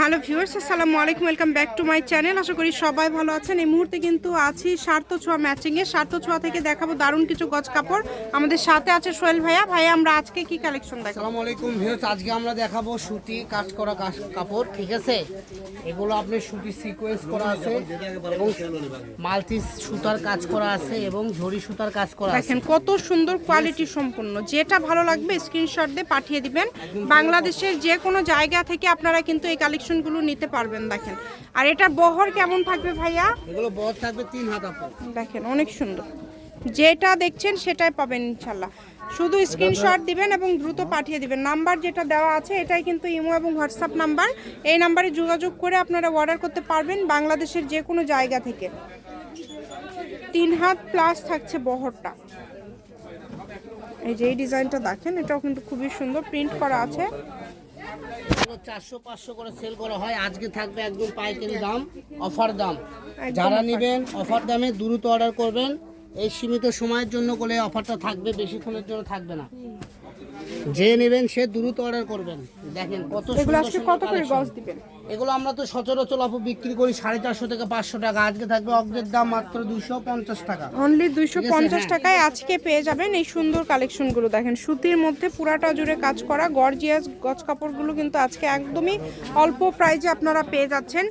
Hello viewers আসসালামু আলাইকুম welcome back to my channel. আশা করি সবাই ভালো আছেন। এই মুহূর্তে কিন্তু আছি সার্থ ছোঁয়া ম্যাচিংয়ে সার্থ ছোঁয়া থেকে দেখাবো দারুণ কিছু গজ কাপড়। আমাদের সাথে আছে সোহেল ভাইয়া। ভাইয়া আমরা আজকে কি কালেকশন দেখাবো? আসসালামু আলাইকুম ভিউয়ার্স আজকে আমরা দেখাবো সুতি কাজ করা কাপড় ঠিক আছে? এগুলো আপনার সুতি সিকোয়েন্স করা আছে এবং মাল্টি সুতার কাজ করা আছে এবং ঝড়ি সুতার কাজ করা আছে। দেখেন কত সুন্দর কোয়ালিটি সম্পূর্ণ। যেটা ভালো লাগবে স্ক্রিনশট দিয়ে পাঠিয়ে দিবেন। বাংলাদেশের যে কোনো জায়গা থেকে আপনারা কিন্তু এই কালেকশনগুলো নিতে পারবেন দেখেন। আর এটা বহর কেমন থাকবে ভাইয়া? এগুলো বড় থাকবে তিন হাত দেখেন অনেক সুন্দর। যেটা দেখছেন সেটাই পাবেন ইনশাল্লাহ। শুধু স্ক্রিনশট দিবেন এবং দ্রুত পাঠিয়ে দিবেন। নাম্বার যেটা দেওয়া আছে এটাই কিন্তু ইমো এবং হোয়াটসঅ্যাপ নাম্বার। এই নাম্বারে যোগাযোগ করে আপনারা অর্ডার করতে পারবেন বাংলাদেশের যে কোনো জায়গা থেকে। তিন হাত প্লাস থাকছে বহরটা। এই যে এই ডিজাইনটা দেখেন এটাও কিন্তু খুবই সুন্দর। প্রিন্ট করা আছে। এগুলো চারশো পাঁচশো করে সেল করা হয় আজকে থাকবে একদম পাইকারি দাম অফার দাম। যারা নেবেন অফার দামে দ্রুত অর্ডার করবেন। এই সীমিত সময়ের জন্য করলে অফারটা থাকবে বেশিক্ষণের জন্য থাকবে না। যে নেবেন সে দ্রুত অর্ডার করবেন। দেখেন কত এগুলো আজকে কত করে। গজ দিবেন? এগুলো আমরা তো সচরাচর আপু বিক্রি করি সাড়ে চারশো থেকে পাঁচশো টাকা। আজকে থাকবে অগ্রের দাম মাত্র দুশো পঞ্চাশ টাকা। অনলি দুইশো পঞ্চাশ হ্যাঁ। টাকায় আজকে পেয়ে যাবেন এই সুন্দর কালেকশনগুলো দেখেন সুতির মধ্যে পুরাটা জুড়ে কাজ করা গর্জিয়াস গজ কাপড়গুলো কিন্তু আজকে একদমই অল্প প্রাইজে আপনারা পেয়ে যাচ্ছেন।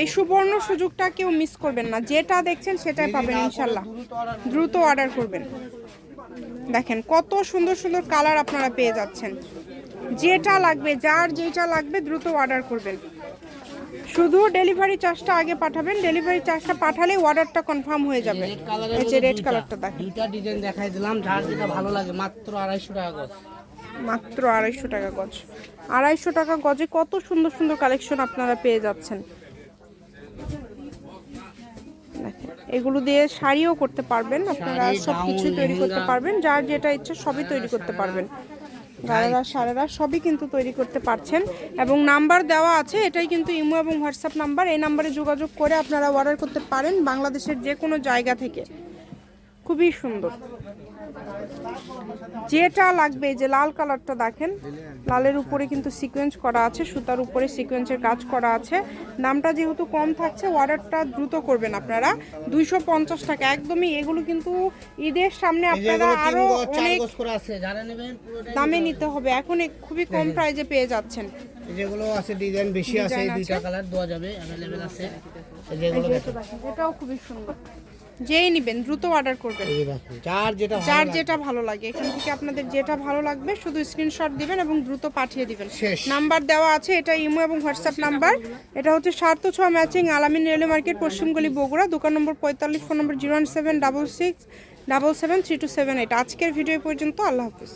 এই সুবর্ণ সুযোগটা কেউ মিস করবেন না। যেটা দেখছেন সেটাই পাবেন ইনশাল্লাহ দ্রুত অর্ডার করবেন। দেখেন কত সুন্দর সুন্দর কালার আপনারা পেয়ে যাচ্ছেন। যেটা লাগবে যার যেটা লাগবে দ্রুত অর্ডার করবেন। শুধু ডেলিভারি চার্জটা আগে পাঠাবেন। ডেলিভারি চার্জটা পাঠালে অর্ডারটা কনফার্ম হয়ে যাবে। এই যে রেড কালারটা দেখেন। দুইটা ডিজাইন দেখাই দিলাম যার যেটা ভালো লাগে মাত্র আড়াইশো টাকা গজ। মাত্র আড়াইশো টাকা গজ। আড়াইশো টাকা গজে কত সুন্দর সুন্দর কালেকশন আপনারা পেয়ে যাচ্ছেন। দেখেন, এগুলো দিয়ে শাড়িও করতে পারবেন আপনারা সব কিছুই তৈরি করতে পারবেন যার যেটা ইচ্ছে সবই তৈরি করতে পারবেন। গাড়ারা সারেরা সবই কিন্তু তৈরি করতে পারছেন। এবং নাম্বার দেওয়া আছে এটাই কিন্তু ইমো এবং হোয়াটসঅ্যাপ নাম্বার। এই নাম্বারে যোগাযোগ করে আপনারা অর্ডার করতে পারেন বাংলাদেশের যে কোনো জায়গা থেকে। খুবই সুন্দর। যেটা লাগবে যে লাল কালারটা দেখেন লালের উপরে কিন্তু সিকোয়েন্স করা আছে সুতার উপরে সিকোয়েন্সের কাজ করা আছে। দামটা যেহেতু কম থাকছে অর্ডারটা দ্রুত করবেন আপনারা। দুইশো পঞ্চাশ টাকা একদমই এগুলো কিন্তু ঈদের সামনে আপনারা আরও অনেক দামে নিতে হবে। এখন খুবই কম প্রাইজে পেয়ে যাচ্ছেন। যেগুলো আছে ডিজাইন বেশি আছে দুইটা কালার দেওয়া যাবে অ্যাভেলেবেল আছে। যেগুলো এটাও খুবই সুন্দর। যেই নেবেন দ্রুত অর্ডার করবেন। এই দেখুন চার যার যেটা ভালো যার লাগে। যেটা ভালো লাগে এখান থেকে আপনাদের যেটা ভালো লাগবে শুধু স্ক্রিনশট দিবেন এবং দ্রুত পাঠিয়ে দিবেন। নাম্বার দেওয়া আছে এটা ইমো এবং হোয়াটসঅ্যাপ নাম্বার। এটা হচ্ছে সার্থ ছোঁয়া ম্যাচিং আলামিন রেলওয়ে মার্কেট পশ্চিমগলি বগুড়া দোকান নম্বর পঁয়তাল্লিশ phone number zero one seven double six double seven three two seven eight আজকের ভিডিও পর্যন্ত আল্লাহ হাফিজ।